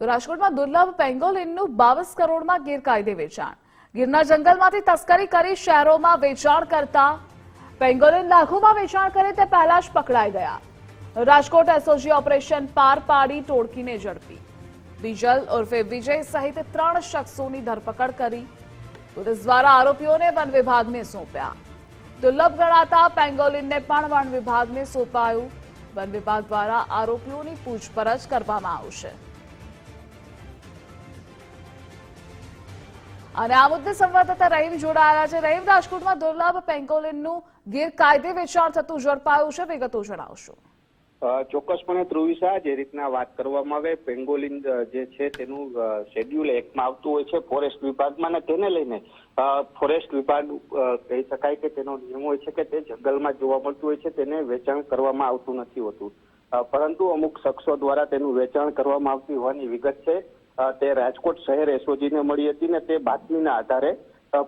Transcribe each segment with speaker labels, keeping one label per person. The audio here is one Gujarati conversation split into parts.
Speaker 1: રાજકોટમાં દુર્લભ પેંગોલિનનું બાવીસ કરોડમાં ગેરકાયદે વેચાણ. ગીરના જંગલમાંથી તસ્કરી કરી શહેરોમાં વેચાણ કરતા પેંગોલિન લાખોમાં વેચાણ કરે તે પહેલા જ પકડાઈ ગયા. રાજકોટ એસઓજી ઓપરેશન પાર પાડી ટોળકીને ઝડપી. બીજલ ઉર્ફે વિજય સહિત ત્રણ શખ્સોની ધરપકડ કરી. પોલીસ દ્વારા આરોપીઓને વન વિભાગને સોંપ્યા. દુર્લભ ગણાતા પેંગોલિનને પણ વન વિભાગને સોંપાયું. વન વિભાગ દ્વારા આરોપીઓની પૂછપરછ કરવામાં આવશે. અને આ મુદ્દે સંવાદદાતા રહીમ જોડાયા છે. રહીમ, રાજકોટમાં દુર્લભ પેંગોલિનનું ગેરકાયદે વેચાણ થતું ઝડપાયું છે. વિગતો જણાવશો.
Speaker 2: ચોક્કસપણે ધ્રુવિસા, જે રીતના વાત કરવામાં આવે પેંગોલિન જે છે તેનું શેડ્યુલ એકમાં આવતું હોય છે ફોરેસ્ટ વિભાગમાં અને તેને લઈને ફોરેસ્ટ વિભાગ કહી શકાય કે તેનો નિયમ હોય છે કે તે જંગલમાં જોવા મળતું હોય છે, તેને વેચાણ કરવામાં આવતું નથી હોતું. પરંતુ અમુક શખ્સો દ્વારા તેનું વેચાણ કરવામાં આવતી હોવાની વિગત છે. તે રાજકોટ શહેર એસઓજીને મળી હતી ને તે બાતમીના આધારે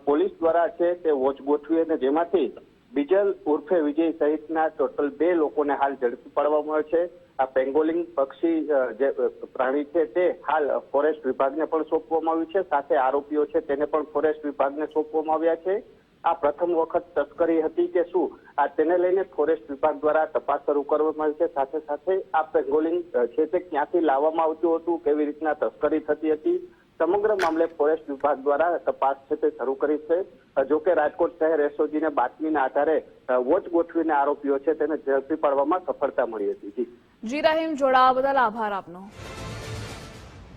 Speaker 2: પોલીસ દ્વારા છે તે વોચ ગોઠવી અને જેમાંથી બીજલ ઉર્ફે વિજય સહિતના ટોટલ બે લોકોને હાલ ઝડપી પાડવામાં આવે છે. આ પેંગોલિંગ પક્ષી જે પ્રાણી છે તે હાલ ફોરેસ્ટ વિભાગને પણ સોંપવામાં આવ્યું છે. સાથે આરોપીઓ છે તેને પણ ફોરેસ્ટ વિભાગને સોંપવામાં આવ્યા છે. આ પ્રથમ વખત તસ્કરી હતી કે શું? આ તેને લઈને ફોરેસ્ટ વિભાગ દ્વારા તપાસ શરૂ કરવામાં આવી છે. સાથે સાથે આ પેંગોલિન છે તે ક્યાંથી લાવવામાં આવતું હતું, કેવી રીતના તસ્કરી થતી હતી, સમગ્ર મામલે ફોરેસ્ટ વિભાગ દ્વારા તપાસ છે તે શરૂ કરી છે. જો કે રાજકોટ શહેર એસઓજીને બાતમીના આધારે વોચ ગોઠવીને આરોપીઓ છે તેને ઝડપી પાડવામાં સફળતા મળી હતી.
Speaker 1: જી. રહીમ જોડાવા બદલ આભાર આપનો.